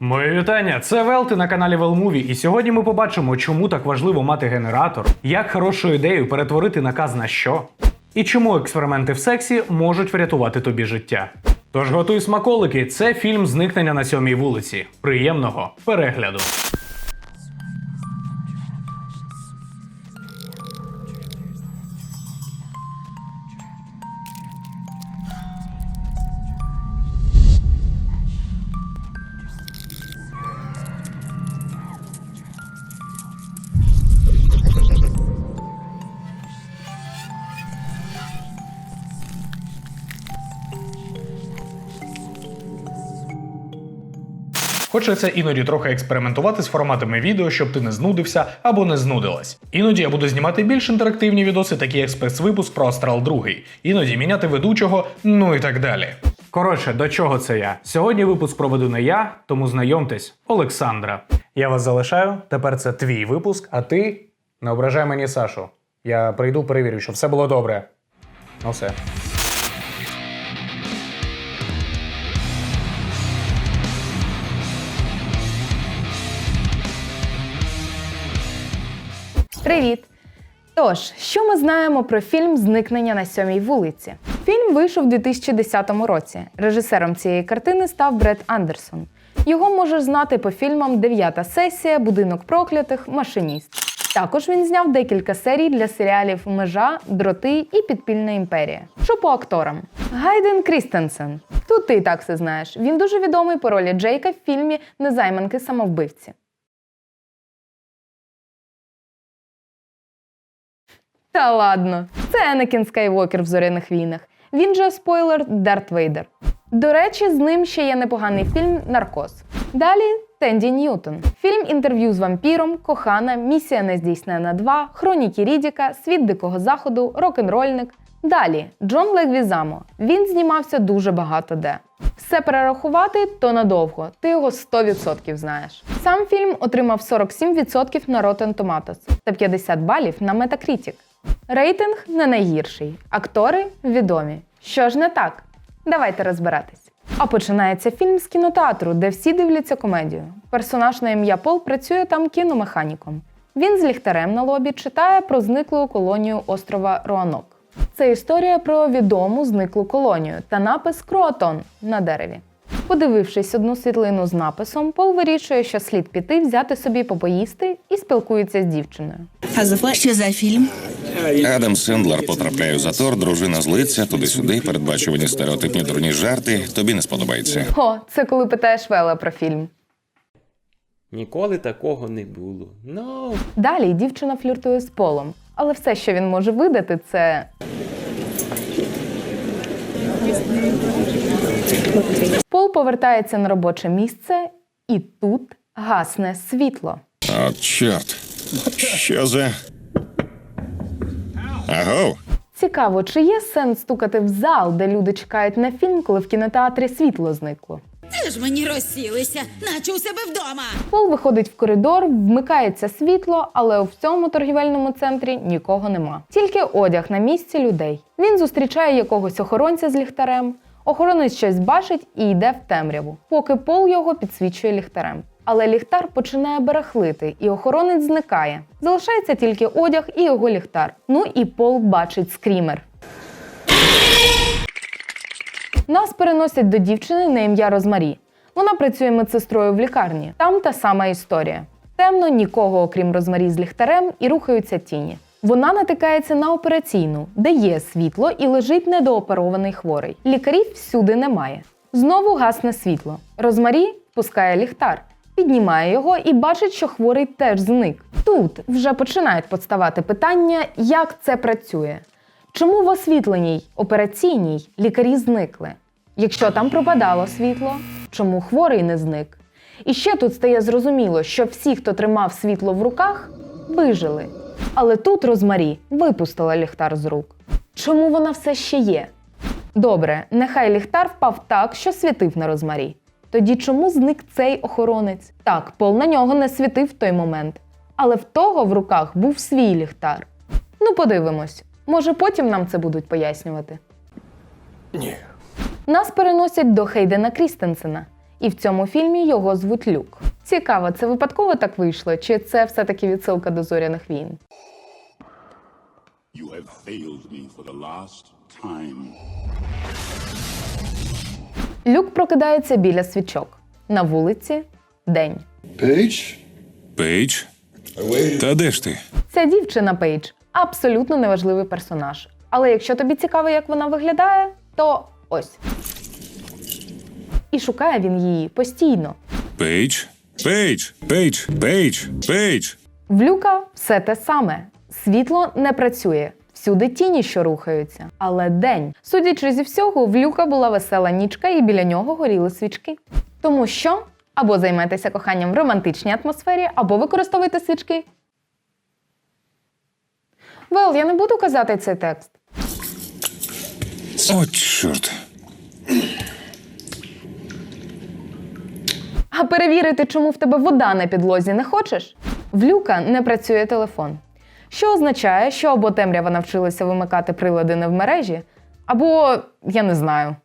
Мої вітання, це Велти на каналі Велмуві, і сьогодні ми побачимо, чому так важливо мати генератор, як хорошу ідею перетворити наказ на що, і чому експерименти в сексі можуть врятувати тобі життя. Тож готуй смаколики, це фільм Зникнення на сьомій вулиці. Приємного перегляду. Хочеться іноді трохи експериментувати з форматами відео, щоб ти не знудився або не знудилась. Іноді я буду знімати більш інтерактивні відоси, такі як спецвипуск про Астрал 2. Іноді міняти ведучого, ну і так далі. Коротше, до чого це я? Сьогодні випуск проведу не я, тому знайомтесь, Олександра. Я вас залишаю. Тепер це твій випуск, а ти не ображай мені Сашу. Я прийду, перевірю, щоб все було добре. Ну все. Привіт! Тож, що ми знаємо про фільм Зникнення на сьомій вулиці? Фільм вийшов у 2010 році. Режисером цієї картини став Бред Андерсон. Його можеш знати по фільмам Дев'ята сесія, Будинок проклятих, Машиніст. Також він зняв декілька серій для серіалів Межа, Дроти і Підпільна імперія. Що по акторам? Гайден Крістенсен. Тут ти і так все знаєш. Він дуже відомий по ролі Джейка в фільмі Незайманки самовбивці. Та ладно, це Енакін Скайвокер в зоряних війнах. Він же спойлер Дарт Вейдер. До речі, з ним ще є непоганий фільм Наркоз. Далі Тенді Ньютон. Фільм інтерв'ю з вампіром, кохана, місія нездійснена 2, Хроніки Рідіка, Світ Дикого Заходу, Рок-н-рольник. Далі Джон Легвізамо. Він знімався дуже багато де. Все перерахувати то надовго. Ти його 100% знаєш. Сам фільм отримав 47% на Rotten Tomatoes та 50 балів на Metacritic. Рейтинг не найгірший. Актори відомі. Що ж не так? Давайте розбиратись. А починається фільм з кінотеатру, де всі дивляться комедію. Персонаж на ім'я Пол працює там кіномеханіком. Він з ліхтарем на лобі читає про зниклу колонію острова Руанок. Це історія про відому зниклу колонію та напис Круатон на дереві. Подивившись одну світлину з написом, Пол вирішує, що слід піти, взяти собі попоїсти і спілкується з дівчиною. Що за фільм? Адам Сендлер потрапляє у затор, дружина злиться, туди-сюди, передбачувані стереотипні дурні жарти. Тобі не сподобається. О, це коли питаєш Вела про фільм. Ніколи такого не було. Ну, Далі дівчина фліртує з Полом, але все, що він може видати, це. Пол повертається на робоче місце, і тут гасне світло. От чорт. Що за. Аго, Цікаво, чи є сенс стукати в зал, де люди чекають на фільм, коли в кінотеатрі світло зникло? Ти ж мені розсілися, наче у себе вдома. Пол виходить в коридор, вмикається світло, але у цьому торгівельному центрі нікого нема. Тільки одяг на місці людей. Він зустрічає якогось охоронця з ліхтарем. Охоронець щось бачить і йде в темряву, поки Пол його підсвічує ліхтарем. Але ліхтар починає барахлити, і охоронець зникає. Залишається тільки одяг і його ліхтар. Ну і Пол бачить скрімер. Нас переносять до дівчини на ім'я Розмарі. Вона працює медсестрою в лікарні. Там та сама історія. Темно нікого, окрім Розмарі з ліхтарем, і рухаються тіні. Вона натикається на операційну, де є світло і лежить недооперований хворий. Лікарів всюди немає. Знову гасне світло. Розмарі пускає ліхтар, піднімає його і бачить, що хворий теж зник. Тут вже починають подставати питання, як це працює. Чому в освітленій операційній лікарі зникли? Якщо там пропадало світло, чому хворий не зник? І ще тут стає зрозуміло, що всі, хто тримав світло в руках, вижили. Але тут Розмарі випустила ліхтар з рук. Чому вона все ще є? Добре, нехай ліхтар впав так, що світив на Розмарі. Тоді чому зник цей охоронець? Так, пол на нього не світив в той момент, але в того в руках був свій ліхтар. Ну, подивимось. Може, потім нам це будуть пояснювати. Ні. Нас переносять до Хейдена Крістенсена. І в цьому фільмі його звуть Люк. Цікаво, це випадково так вийшло, чи це все-таки відсилка до зоряних війн? You have failed me for the last time. Люк прокидається біля свічок. На вулиці день. Пейдж? Та де ж ти? Ця дівчина Пейдж абсолютно неважливий персонаж. Але якщо тобі цікаво, як вона виглядає, то ось. І шукає він її постійно. Пейдж? Пейдж? Пейдж? Пейдж? Пейдж? В Люка все те саме. Світло не працює. Всюди тіні, що рухаються. Але день. Судячи зі всього, в Люка була весела нічка і біля нього горіли свічки. Тому що або займайтеся коханням в романтичній атмосфері, або використовуйте свічки. Вел, я не буду казати цей текст. О, чорт. А перевірити, чому в тебе вода на підлозі, не хочеш? В Люка не працює телефон. Що означає, що або темрява навчилася вимикати прилади не в мережі, або я не знаю.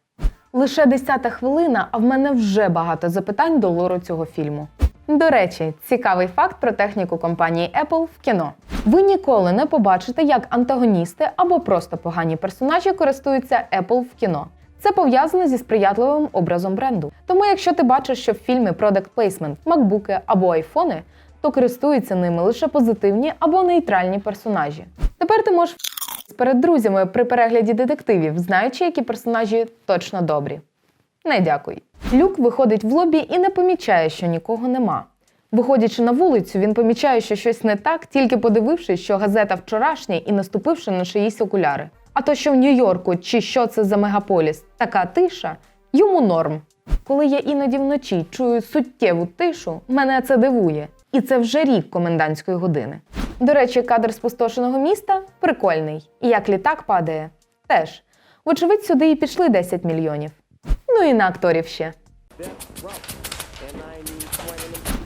Лише десята хвилина, а в мене вже багато запитань до лору цього фільму. До речі, цікавий факт про техніку компанії Apple в кіно. Ви ніколи не побачите, як антагоністи або просто погані персонажі користуються Apple в кіно. Це пов'язано зі сприятливим образом бренду. Тому, якщо ти бачиш, що в фільмі Product Placement макбуки або айфони, то користуються ними лише позитивні або нейтральні персонажі. Тепер ти можеш перед друзями при перегляді детективів, знаючи, які персонажі точно добрі. Не дякуй. Люк виходить в лобі і не помічає, що нікого нема. Виходячи на вулицю, він помічає, що щось не так, тільки подивившись, що газета вчорашня і наступивши на чиїсь окуляри. А то, що в Нью-Йорку чи що це за мегаполіс, така тиша, йому норм. Коли я іноді вночі чую суттєву тишу, мене це дивує. І це вже рік комендантської години. До речі, кадр спустошеного міста прикольний. І як літак падає, теж. Вочевидь, сюди і пішли 10 мільйонів. Ну і на акторів ще.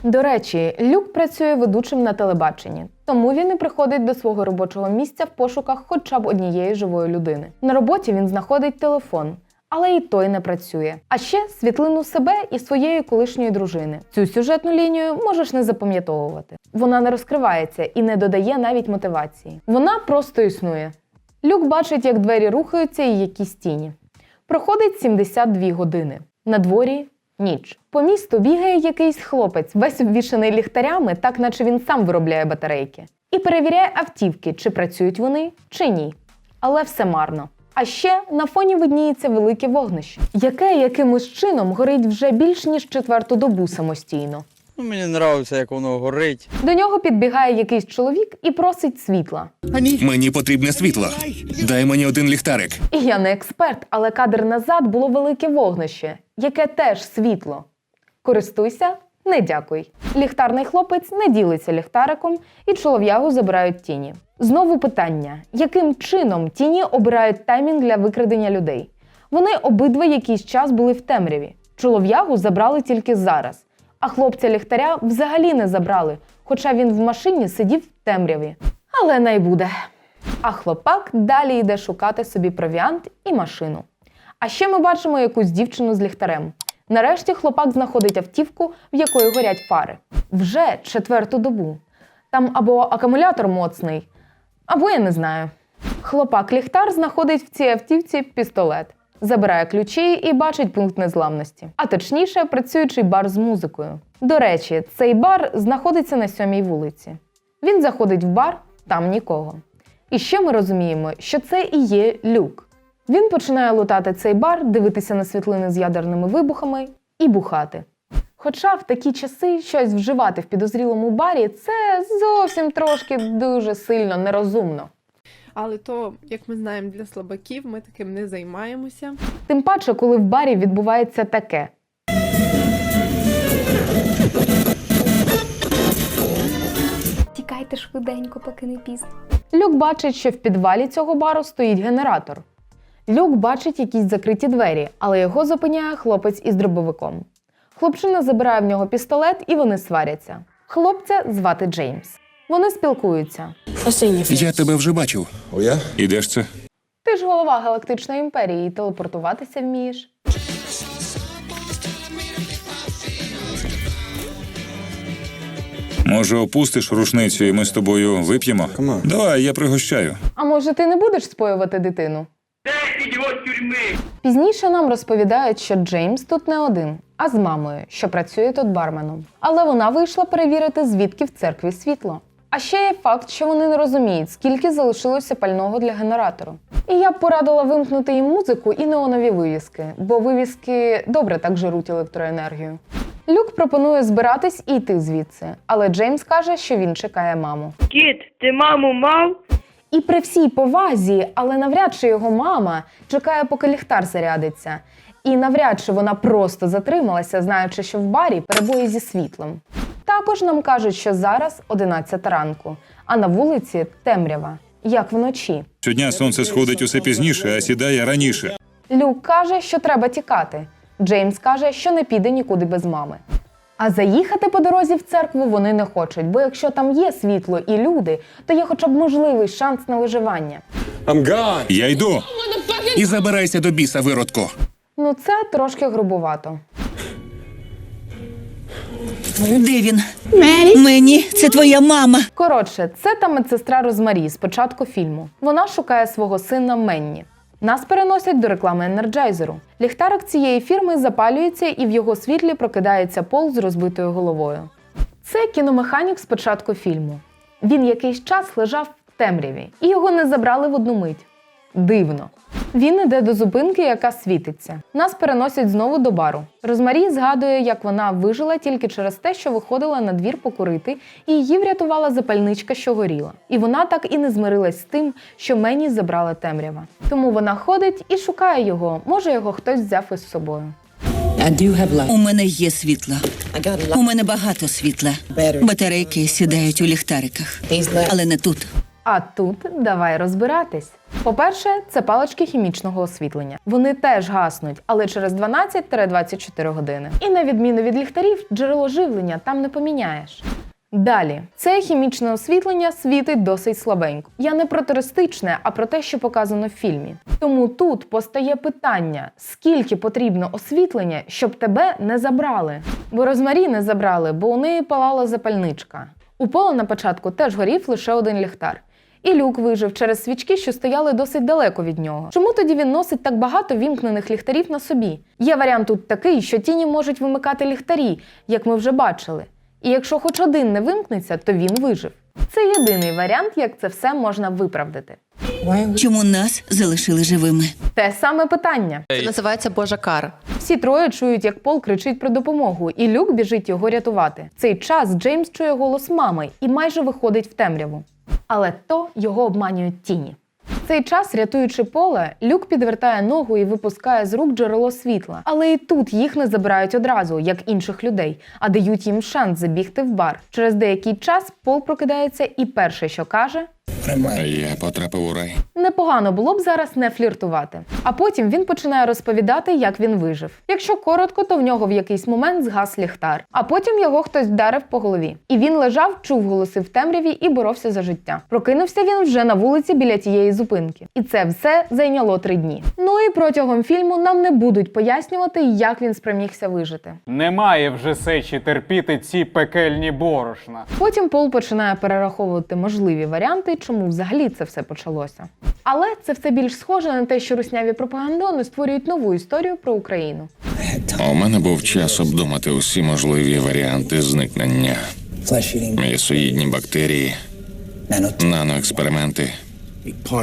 До речі, Люк працює ведучим на телебаченні, тому він і приходить до свого робочого місця в пошуках хоча б однієї живої людини. На роботі він знаходить телефон, але і той не працює. А ще світлину себе і своєї колишньої дружини. Цю сюжетну лінію можеш не запам'ятовувати. Вона не розкривається і не додає навіть мотивації. Вона просто існує. Люк бачить, як двері рухаються і якісь тіні. Проходить 72 години. На дворі ніч. По місту бігає якийсь хлопець, весь обвішаний ліхтарями, так наче він сам виробляє батарейки. І перевіряє автівки, чи працюють вони, чи ні. Але все марно. А ще на фоні видніється велике вогнище, яке якимось чином горить вже більш ніж четверту добу самостійно. Ну, мені подобається, як воно горить. До нього підбігає якийсь чоловік і просить світла. Мені потрібне світло. Дай мені один ліхтарик. І я не експерт, але кадр назад було велике вогнище, яке теж світло. Користуйся, не дякуй. Ліхтарний хлопець не ділиться ліхтариком, і чолов'ягу забирають тіні. Знову питання: яким чином тіні обирають таймінг для викрадення людей? Вони обидва якийсь час були в темряві. Чолов'ягу забрали тільки зараз, а хлопця ліхтаря взагалі не забрали, хоча він в машині сидів в темряві. Але най буде. А хлопак далі йде шукати собі провіант і машину. А ще ми бачимо якусь дівчину з ліхтарем. Нарешті хлопак знаходить автівку, в якої горять фари. Вже четверту добу. Там або акумулятор моцний, або я не знаю. Хлопак ліхтар знаходить в цій автівці пістолет, забирає ключі і бачить пункт незламності. А точніше, працюючий бар з музикою. До речі, цей бар знаходиться на сьомій вулиці. Він заходить в бар, там нікого. І ще ми розуміємо, що це і є люк. Він починає лутати цей бар, дивитися на світлини з ядерними вибухами і бухати. Хоча в такі часи щось вживати в підозрілому барі це зовсім трошки дуже сильно нерозумно. Але то, як ми знаємо, для слабаків ми таким не займаємося. Тим паче, коли в барі відбувається таке. Тікайте швиденько, поки не пізно. Люк бачить, що в підвалі цього бару стоїть генератор. Люк бачить якісь закриті двері, але його зупиняє хлопець із дробовиком. Хлопчина забирає в нього пістолет і вони сваряться. Хлопця звати Джеймс. Вони спілкуються. Я тебе вже бачив. І де ж це? Ти ж голова галактичної імперії, і телепортуватися вмієш. Може, опустиш рушницю, і ми з тобою вип'ємо? Давай, я пригощаю. А може, ти не будеш споювати дитину? Пізніше нам розповідають, що Джеймс тут не один, а з мамою, що працює тут барменом. Але вона вийшла перевірити, звідки в церкві світло. А ще є факт, що вони не розуміють, скільки залишилося пального для генератору. І я б порадила вимкнути їм музику і неонові вивіски, бо вивіски добре так жируть електроенергію. Люк пропонує збиратись і йти звідси, але Джеймс каже, що він чекає маму. Кіт, ти маму мав? І при всій повазі, але навряд чи його мама чекає, поки ліхтар зарядиться. І навряд чи вона просто затрималася, знаючи, що в барі перебої зі світлом. Також нам кажуть, що зараз 11 ранку, а на вулиці темрява, як вночі. Щодня сонце сходить усе пізніше, а сідає раніше. Люк каже, що треба тікати. Джеймс каже, що не піде нікуди без мами. А заїхати по дорозі в церкву вони не хочуть, бо якщо там є світло і люди, то є хоча б можливий шанс на виживання. Я йду. І забирайся до біса, виродку. Ну це трошки грубувато. Де він? Мені, це твоя мама. Коротше, це та медсестра Розмарі з початку фільму. Вона шукає свого сина Менні. Нас переносять до реклами енерджайзеру. Ліхтарик цієї фірми запалюється і в його світлі прокидається пол з розбитою головою. Це кіномеханік з початку фільму. Він якийсь час лежав в темряві, і його не забрали в одну мить. Дивно. Він іде до зупинки, яка світиться. Нас переносять знову до бару. Розмарі згадує, як вона вижила тільки через те, що виходила на двір покурити, і її врятувала запальничка, що горіла. І вона так і не змирилась з тим, що мені забрала темрява. Тому вона ходить і шукає його. Може, його хтось взяв із собою. У мене є світло. У мене багато світла. Батарейки сідають у ліхтариках. Але не тут. А тут давай розбиратись. По-перше, це палички хімічного освітлення. Вони теж гаснуть, але через 12-24 години. І на відміну від ліхтарів, джерело живлення там не поміняєш. Далі, це хімічне освітлення світить досить слабенько. Я не про туристичне, а про те, що показано в фільмі. Тому тут постає питання: скільки потрібно освітлення, щоб тебе не забрали? Бо розмарі не забрали, бо у неї палала запальничка. У пола на початку теж горів лише один ліхтар. І люк вижив через свічки, що стояли досить далеко від нього. Чому тоді він носить так багато вімкнених ліхтарів на собі? Є варіант тут такий, що тіні можуть вимикати ліхтарі, як ми вже бачили. І якщо хоч один не вимкнеться, то він вижив. Це єдиний варіант, як це все можна виправдати. Чому нас залишили живими? Те саме питання. Це називається Божа кара. Всі троє чують, як Пол кричить про допомогу, і Люк біжить його рятувати. В цей час Джеймс чує голос мами і майже виходить в темряву. Але то його обманюють тіні. В цей час, рятуючи поле, Люк підвертає ногу і випускає з рук джерело світла. Але і тут їх не забирають одразу, як інших людей, а дають їм шанс забігти в бар. Через деякий час Пол прокидається і перше, що каже, Я потрапив у рай. Непогано було б зараз не фліртувати. А потім він починає розповідати, як він вижив. Якщо коротко, то в нього в якийсь момент згас ліхтар, а потім його хтось вдарив по голові. І він лежав, чув голоси в темряві і боровся за життя. Прокинувся він вже на вулиці біля тієї зупинки. І це все зайняло три дні. Ну і протягом фільму нам не будуть пояснювати, як він спромігся вижити. Немає вже сечі терпіти ці пекельні борошна. Потім Пол починає перераховувати можливі варіанти, чому взагалі це все почалося. Але це все більш схоже на те, що русняві пропагандони створюють нову історію про Україну. У мене був час обдумати усі можливі варіанти зникнення. М'ясоїдні бактерії, наноексперименти,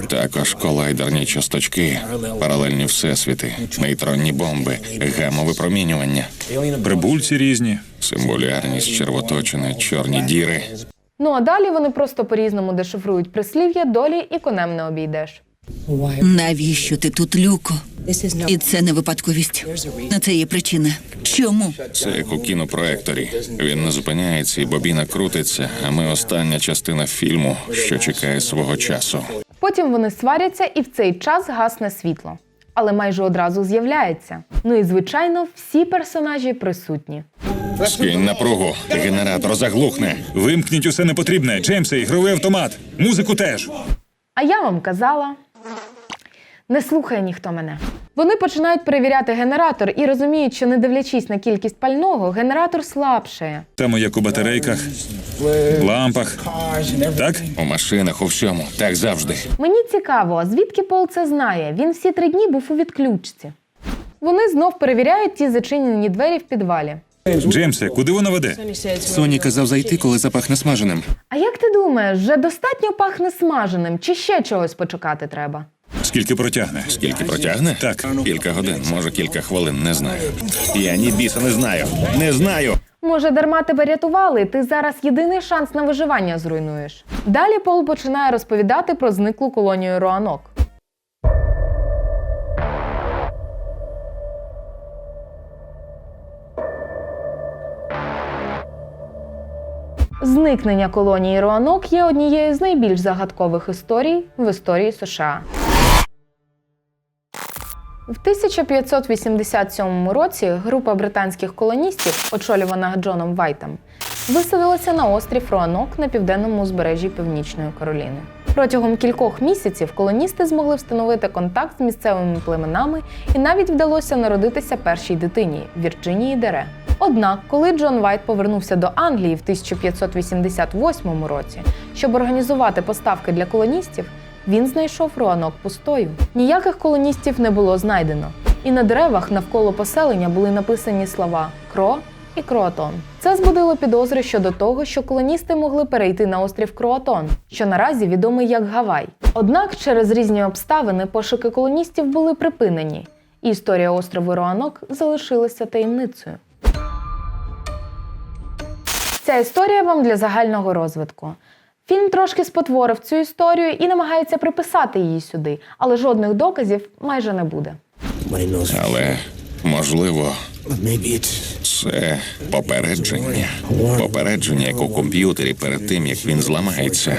також колайдерні часточки, паралельні всесвіти, нейтронні бомби, гамове промінювання, Прибульці різні. символярність, червоточини, чорні діри. Ну а далі вони просто по-різному дешифрують прислів'я, долі і конем не обійдеш. Навіщо ти тут, Люко? І це не випадковість. На це є причина. Чому? Це як у кінопроекторі. Він не зупиняється, і бобіна крутиться, а ми остання частина фільму, що чекає свого часу. Потім вони сваряться, і в цей час гасне світло. Але майже одразу з'являється. Ну і звичайно, всі персонажі присутні. Скинь напругу, генератор заглухне. Вимкніть усе непотрібне. Джеймсе, ігровий автомат. Музику теж. А я вам казала: не слухає ніхто мене. Вони починають перевіряти генератор і розуміють, що не дивлячись на кількість пального, генератор слабшає. Там як у батарейках, лампах. Так? У машинах, у всьому. Так завжди. Мені цікаво, звідки Пол це знає? Він всі три дні був у відключці. Вони знов перевіряють ті зачинені двері в підвалі. Джеймсе, куди воно веде? Соні казав зайти, коли запахне смаженим. А як ти думаєш, вже достатньо пахне смаженим, чи ще чогось почекати треба? Скільки протягне? Скільки протягне? Так. Кілька годин, може кілька хвилин, не знаю. Я ні біса не знаю. Не знаю. Може, дарма тебе рятували, ти зараз єдиний шанс на виживання зруйнуєш. Далі Пол починає розповідати про зниклу колонію Роанок. Зникнення колонії Роанок є однією з найбільш загадкових історій в історії США. В 1587 році група британських колоністів, очолювана Джоном Вайтом, висадилася на острів Роанок на південному узбережжі Північної Кароліни. Протягом кількох місяців колоністи змогли встановити контакт з місцевими племенами і навіть вдалося народитися першій дитині Вірджинії Дере. Однак, коли Джон Вайт повернувся до Англії в 1588 році, щоб організувати поставки для колоністів, він знайшов Роанок пустою. Ніяких колоністів не було знайдено. І на деревах навколо поселення були написані слова Кро і Кроатон. Це збудило підозри щодо того, що колоністи могли перейти на острів Кроатон, що наразі відомий як Гавай. Однак через різні обставини пошуки колоністів були припинені, і історія острову Роанок залишилася таємницею. Ця історія вам для загального розвитку. Фільм трошки спотворив цю історію і намагається приписати її сюди, але жодних доказів майже не буде. Але можливо, це попередження. Попередження, як у комп'ютері перед тим, як він зламається.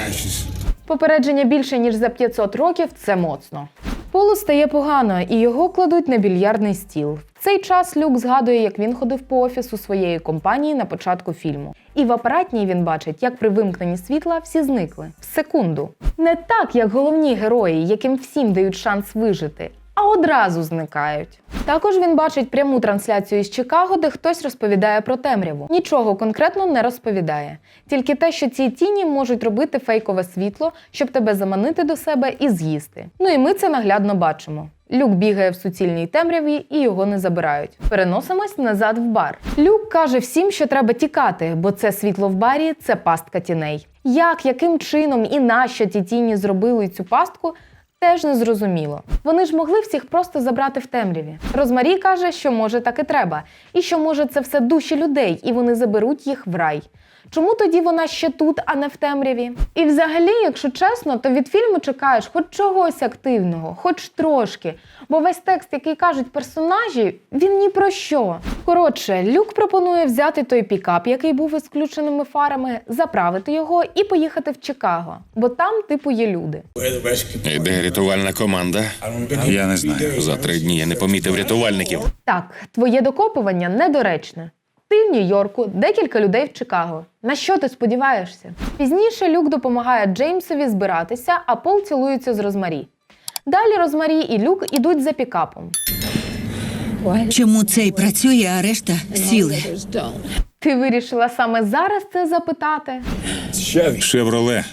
Попередження більше ніж за 500 років це моцно. Полу стає погано, і його кладуть на більярдний стіл. Цей час Люк згадує, як він ходив по офісу своєї компанії на початку фільму. І в апаратній він бачить, як при вимкненні світла всі зникли в секунду. Не так, як головні герої, яким всім дають шанс вижити, а одразу зникають. Також він бачить пряму трансляцію із Чикаго, де хтось розповідає про темряву. Нічого конкретно не розповідає, тільки те, що ці тіні можуть робити фейкове світло, щоб тебе заманити до себе і з'їсти. Ну і ми це наглядно бачимо. Люк бігає в суцільній темряві і його не забирають. Переносимось назад в бар. Люк каже всім, що треба тікати, бо це світло в барі це пастка тіней. Як, яким чином і нащо ті тіні зробили цю пастку, теж не зрозуміло. Вони ж могли всіх просто забрати в темряві. Розмарі каже, що може так і треба, і що може це все душі людей, і вони заберуть їх в рай. Чому тоді вона ще тут, а не в темряві? І взагалі, якщо чесно, то від фільму чекаєш хоч чогось активного, хоч трошки. Бо весь текст, який кажуть персонажі, він ні про що. Коротше, Люк пропонує взяти той пікап, який був із включеними фарами, заправити його і поїхати в Чикаго, бо там, типу, є люди. Іде рятувальна команда. Я не знаю. За три дні я не помітив рятувальників. Так, твоє докопування недоречне. Ти в Нью-Йорку, декілька людей в Чикаго. На що ти сподіваєшся? Пізніше Люк допомагає Джеймсові збиратися, а Пол цілується з Розмарі. Далі Розмарі і Люк ідуть за пікапом. Чому цей працює, а решта сіли? Ти вирішила саме зараз це запитати? Шевроле.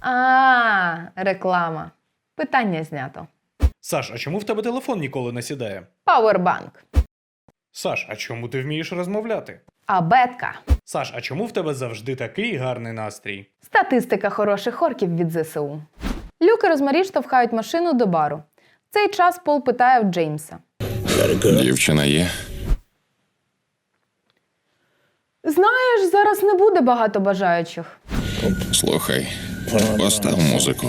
А, реклама. Питання знято. Саш, а чому в тебе телефон ніколи не сідає? Пауербанк. Саш, а чому ти вмієш розмовляти? Абетка. Саш, а чому в тебе завжди такий гарний настрій? Статистика хороших орків від ЗСУ. Люк і Розмарі штовхають машину до бару. В цей час Пол питає в Джеймса. Дівчина є. Знаєш, зараз не буде багато бажаючих. Слухай, постав музику.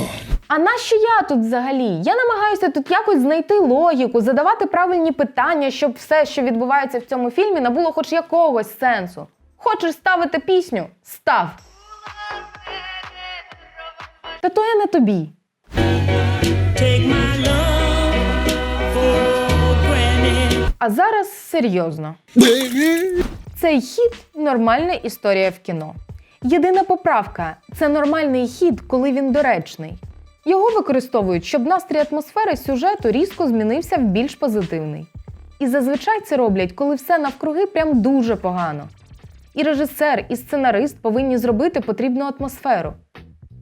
А нащо я тут взагалі? Я намагаюся тут якось знайти логіку, задавати правильні питання, щоб все, що відбувається в цьому фільмі, набуло хоч якогось сенсу. Хочеш ставити пісню? Став. Та то я не тобі. А зараз серйозно. Цей хід нормальна історія в кіно. Єдина поправка це нормальний хід, коли він доречний. Його використовують, щоб настрій атмосфери сюжету різко змінився в більш позитивний. І зазвичай це роблять, коли все навкруги прям дуже погано. І режисер, і сценарист повинні зробити потрібну атмосферу.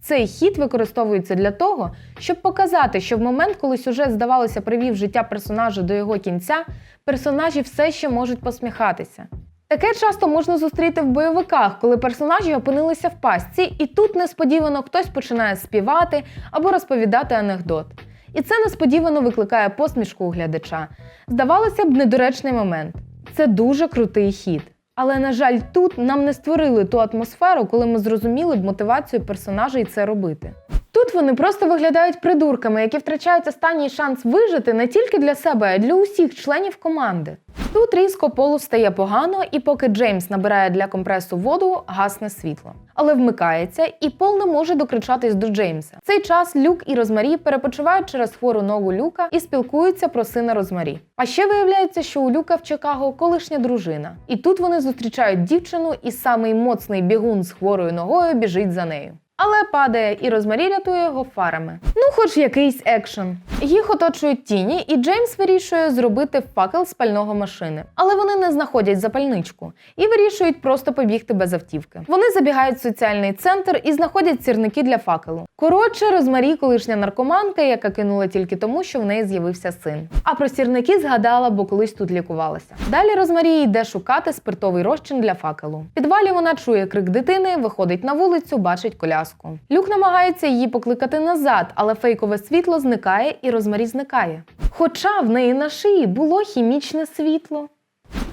Цей хід використовується для того, щоб показати, що в момент, коли сюжет, здавалося, привів життя персонажа до його кінця, персонажі все ще можуть посміхатися. Таке часто можна зустріти в бойовиках, коли персонажі опинилися в пастці, і тут несподівано хтось починає співати або розповідати анекдот. І це несподівано викликає посмішку у глядача. Здавалося б, недоречний момент. Це дуже крутий хід. Але, на жаль, тут нам не створили ту атмосферу, коли ми зрозуміли б мотивацію персонажей це робити. Тут вони просто виглядають придурками, які втрачають останній шанс вижити не тільки для себе, а й для усіх членів команди. Тут різко полу стає погано, і поки Джеймс набирає для компресу воду, гасне світло. Але вмикається, і Пол не може докричатись до Джеймса. В цей час Люк і Розмарі перепочивають через хвору ногу Люка і спілкуються про сина Розмарі. А ще виявляється, що у Люка в Чикаго колишня дружина. І тут вони зустрічають дівчину, і самий моцний бігун з хворою ногою біжить за нею. Але падає, і Розмарі рятує його фарами. Ну, хоч якийсь екшен. Їх оточують тіні, і Джеймс вирішує зробити факел з пального машини. Але вони не знаходять запальничку і вирішують просто побігти без автівки. Вони забігають в соціальний центр і знаходять сірники для факелу. Коротше, Розмарі, колишня наркоманка, яка кинула тільки тому, що в неї з'явився син. А про сірники згадала, бо колись тут лікувалася. Далі Розмарі йде шукати спиртовий розчин для факелу. В підвалі вона чує крик дитини, виходить на вулицю, бачить коляску. Люк намагається її покликати назад, але фейкове світло зникає і Розмарі зникає. Хоча в неї на шиї було хімічне світло.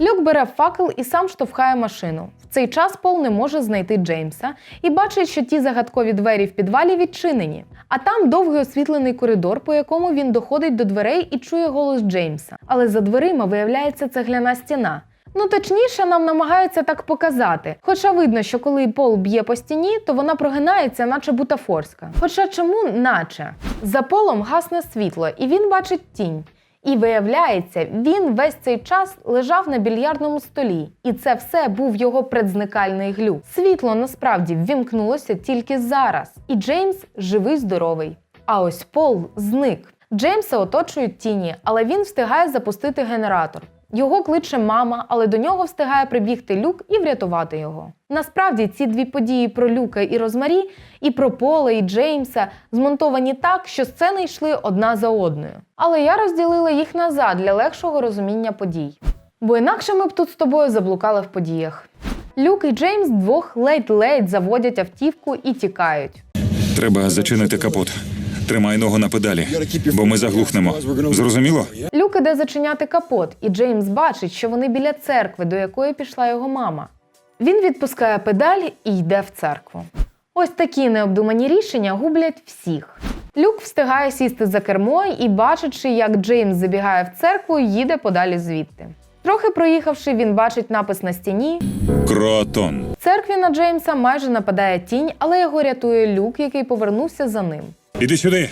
Люк бере факел і сам штовхає машину. В цей час Пол не може знайти Джеймса і бачить, що ті загадкові двері в підвалі відчинені. А там довгий освітлений коридор, по якому він доходить до дверей і чує голос Джеймса. Але за дверима виявляється цегляна стіна. Ну точніше, нам намагаються так показати. Хоча видно, що коли пол б'є по стіні, то вона прогинається, наче бутафорська. Хоча чому наче? За полом гасне світло, і він бачить тінь. І виявляється, він весь цей час лежав на більярдному столі, і це все був його предзникальний глюк. Світло насправді ввімкнулося тільки зараз, і Джеймс живий здоровий. А ось Пол зник. Джеймса оточують тіні, але він встигає запустити генератор. Його кличе мама, але до нього встигає прибігти Люк і врятувати його. Насправді ці дві події про Люка і Розмарі, і про Пола і Джеймса змонтовані так, що сцени йшли одна за одною. Але я розділила їх назад для легшого розуміння подій. Бо інакше ми б тут з тобою заблукали в подіях. Люк і Джеймс двох ледь-ледь заводять автівку і тікають. Треба зачинити капот. Тримай ногу на педалі, бо ми заглухнемо. Зрозуміло? Люк іде зачиняти капот, і Джеймс бачить, що вони біля церкви, до якої пішла його мама. Він відпускає педаль і йде в церкву. Ось такі необдумані рішення гублять всіх. Люк встигає сісти за кермо і, бачачи, як Джеймс забігає в церкву, їде подалі звідти. Трохи проїхавши, він бачить напис на стіні. Кротон. В церкві на Джеймса майже нападає тінь, але його рятує люк, який повернувся за ним. Іди сюди.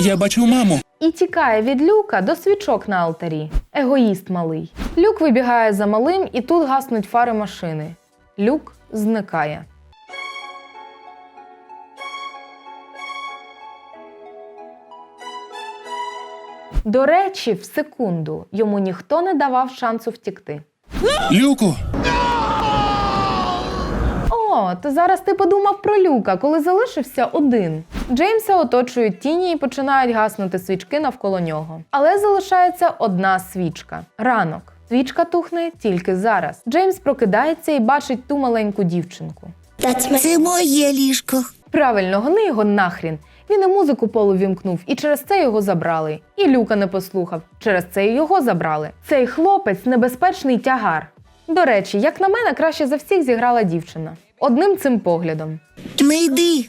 Я бачив маму. І тікає від люка до свічок на алтарі. Егоїст малий. Люк вибігає за малим, і тут гаснуть фари машини. Люк зникає. До речі, в секунду йому ніхто не давав шансу втікти. Люку. То зараз ти подумав про люка, коли залишився один. Джеймса оточують тіні і починають гаснути свічки навколо нього. Але залишається одна свічка ранок. Свічка тухне тільки зараз. Джеймс прокидається і бачить ту маленьку дівчинку. Це моє ліжко. Правильно, гони його нахрін. Він і музику полу вімкнув, і через це його забрали. І люка не послухав. Через це і його забрали. Цей хлопець небезпечний тягар. До речі, як на мене, краще за всіх зіграла дівчина. Одним цим поглядом. Не йди.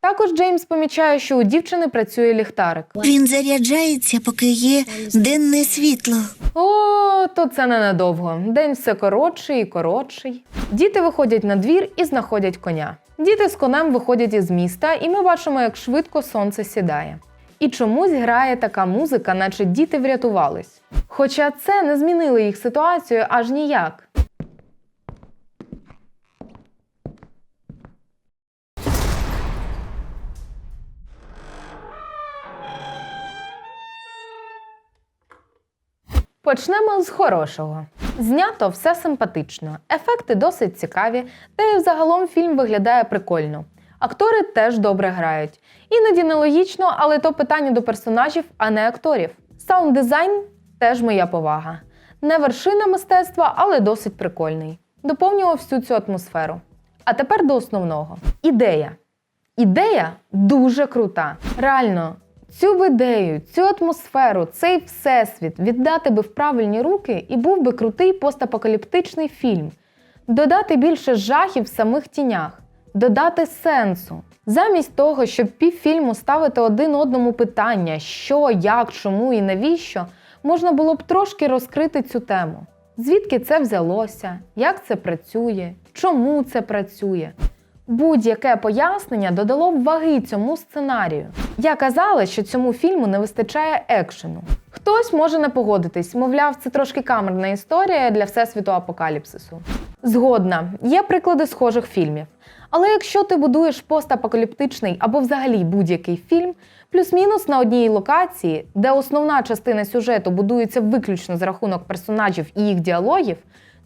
Також Джеймс помічає, що у дівчини працює ліхтарик. Він заряджається, поки є денне світло. О, то це ненадовго. День все коротший і коротший. Діти виходять на двір і знаходять коня. Діти з конем виходять із міста, і ми бачимо, як швидко сонце сідає. І чомусь грає така музика, наче діти врятувались. Хоча це не змінило їх ситуацію аж ніяк. Почнемо з хорошого. Знято все симпатично, ефекти досить цікаві, та й взагалом фільм виглядає прикольно. Актори теж добре грають. Іноді нелогічно, але то питання до персонажів, а не акторів. Саунд-дизайн теж моя повага. Не вершина мистецтва, але досить прикольний. Доповнював всю цю атмосферу. А тепер до основного: ідея. Ідея дуже крута. Реально, цю ідею, цю атмосферу, цей всесвіт віддати би в правильні руки і був би крутий постапокаліптичний фільм. Додати більше жахів в самих тінях, додати сенсу. Замість того, щоб півфільму ставити один одному питання, що, як, чому і навіщо, можна було б трошки розкрити цю тему. Звідки це взялося, як це працює, чому це працює. Будь-яке пояснення додало б ваги цьому сценарію. Я казала, що цьому фільму не вистачає екшену. Хтось може не погодитись, мовляв, це трошки камерна історія для всесвіту апокаліпсису. Згодна, є приклади схожих фільмів. Але якщо ти будуєш постапокаліптичний або взагалі будь-який фільм, плюс-мінус на одній локації, де основна частина сюжету будується виключно за рахунок персонажів і їх діалогів,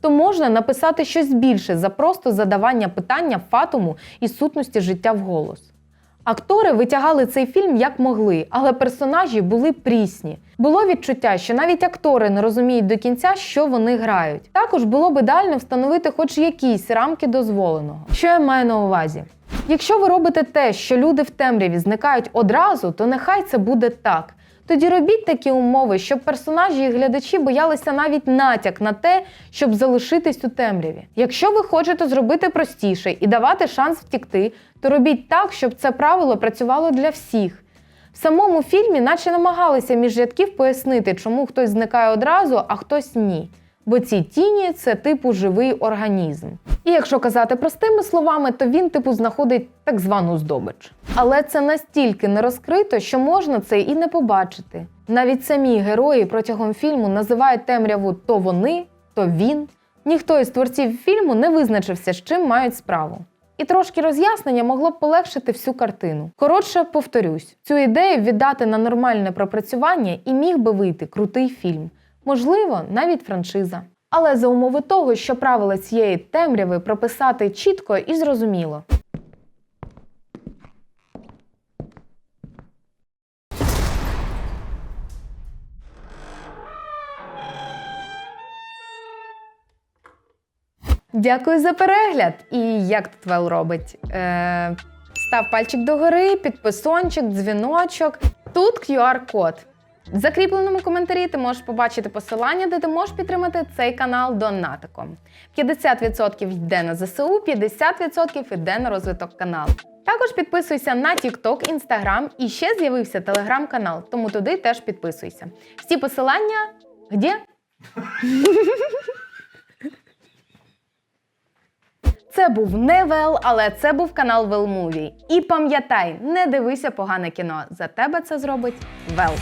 то можна написати щось більше за просто задавання питання фатуму і сутності життя вголос. Актори витягали цей фільм як могли, але персонажі були прісні. Було відчуття, що навіть актори не розуміють до кінця, що вони грають. Також було б ідеально встановити хоч якісь рамки дозволеного. Що я маю на увазі? Якщо ви робите те, що люди в темряві зникають одразу, то нехай це буде так. Тоді робіть такі умови, щоб персонажі і глядачі боялися навіть натяк на те, щоб залишитись у темряві. Якщо ви хочете зробити простіше і давати шанс втікти, то робіть так, щоб це правило працювало для всіх. В самому фільмі наче намагалися між рядків пояснити, чому хтось зникає одразу, а хтось ні. Бо ці тіні це типу живий організм. І якщо казати простими словами, то він типу знаходить так звану здобич. Але це настільки не розкрито, що можна це і не побачити. Навіть самі герої протягом фільму називають темряву то вони, то він. Ніхто із творців фільму не визначився, з чим мають справу. І трошки роз'яснення могло б полегшити всю картину. Коротше, повторюсь, цю ідею віддати на нормальне пропрацювання і міг би вийти крутий фільм. Можливо, навіть франшиза. Але за умови того, що правила цієї темряви прописати чітко і зрозуміло. Дякую за перегляд! І як тут Вел робить? Е, став пальчик догори, підписончик, дзвіночок. Тут QR-код. В закріпленому коментарі ти можеш побачити посилання, де ти можеш підтримати цей канал донатиком. 50% йде на ЗСУ, 50% йде на розвиток каналу. Також підписуйся на TikTok, Instagram і ще з'явився телеграм-канал, тому туди теж підписуйся. Всі посилання де? Це був не Вел, але це був канал Велмуві. І пам'ятай, не дивися погане кіно. За тебе це зробить Вел.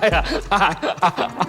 哎呀！哈哈哈哈哈。